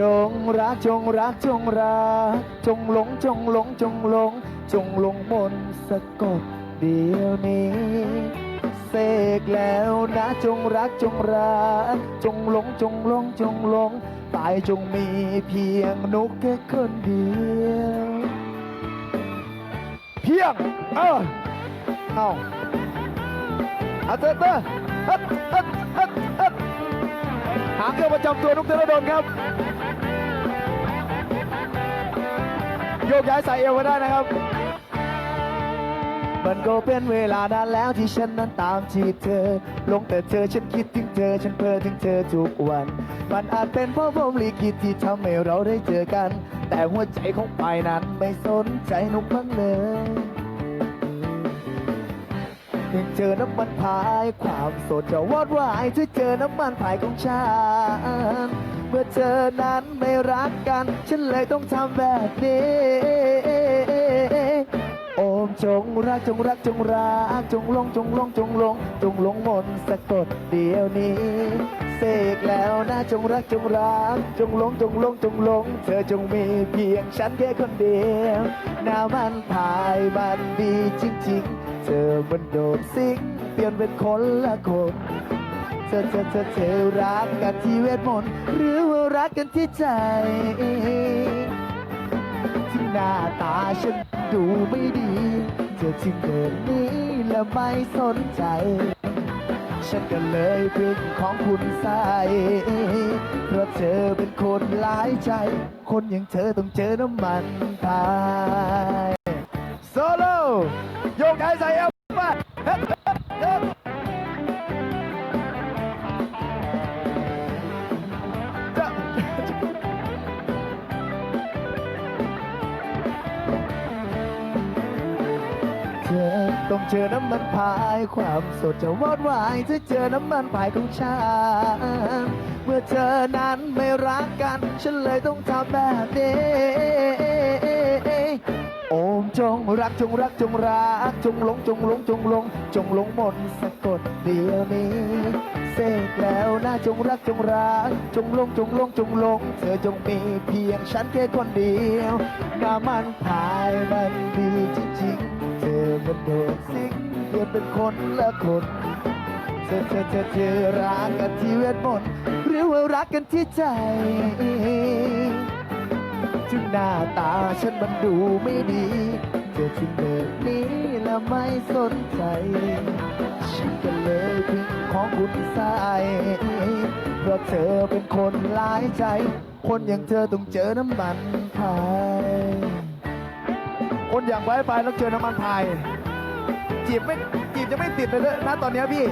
จงรักจงรักจงรักจงหลงจงหลงจงหลง จงหลงมนสะกดเดียวนี้เสกแล้วนะจงรักจงรัก จงหลงจงหลงจงหลงตายจงมีเพียงนุกแค่คนเดียว เพียง เออเอาอาเตอร์เตอร์ฮัดฮัดฮัดฮัดหางเครื่องประจำตัวนุกเทระดนครับ โยกย้ายสายเอวก็ได้นะครับ มันก็เป็นเวลานานแล้วที่ฉันนั้นตามจีบเธอ ลงแต่เธอฉันคิดถึงเธอฉันเพ้อถึงเธอทุกวัน มันอาจเป็นเพราะผมลิขิตที่ทำให้เราได้เจอกัน แต่หัวใจของปายนั้นไม่สนใจนุกบ้างเลย เพียงเจอน้ำมันพาย ความสดจะวอดวายถ้าเจอน้ำมันพายของฉัน เมื่อเธอนั้นไม่รักกัน ฉันเลยต้องทำแบบนี้ โอมจงรักจงรักจงรัก จงลงจงลงจงลง จงลงมนต์สะกดเดียวนี้ เสกแล้วนะจงรักจงรัก จงลงจงลงจงลง เธอจงมีเพียงฉันแค่คนเดียว น้ามันพายมันดีจริงๆ เธอมันโดดซิงเปลี่ยนเป็นคนละคนเธอเธอเธอเธอรักกันที่เวทมนต์หรือว่ารักกันที่ใจ ที่หน้าตาฉันดูไม่ดี เธอจึงเดินนี้และไม่สนใจ ฉันก็เลยพึ่งของคุณใส่เพราะเธอเป็นคนหลายใจ คนอย่างเธอต้องเจอน้ำมันพาย โซโล่ โยกย้ายใส่เอวมาเฮ้ยเฮ้ยเฮ้ยจะเธอต้องเจอน้ำมันพายความสดจะวอดวายถ้าเจอน้ำมันพายของฉันเมื่อเธอนั้นไม่รักกัน ฉันเลยต้องทำแบบนี้ จงรักจงรักจงรักจงหลงจงหลงจงหลงจงหลงหมนต์สะกดเดียวนี้เสกแล้วนะจงรักจงรักจงหลงจงหลงจงหลงเธอจงมีเพียงฉันแค่คนเดียวน้ำมันพายมันดีจริงๆเธอมันโดดซิงเปลี่ยนเป็นคนละคนเธอเธอเธอเธอรักกันที่เวทมนต์หรือว่ารักกันที่ใจ ถึงหน้าตาฉันมันดูไม่ดีเธอจึงเดินหนี้และไม่สนใจ ฉันก็เลยพึ่งของคุณใส่เพราะเธอเป็นคนหลายใจ คนอย่างเธอต้องเจอน้ำมันพาย คนอย่างไว้ไปต้องเจอน้ำมันพายจีบไม่จีบจะไม่ติดเลยนะตอนนี้พี่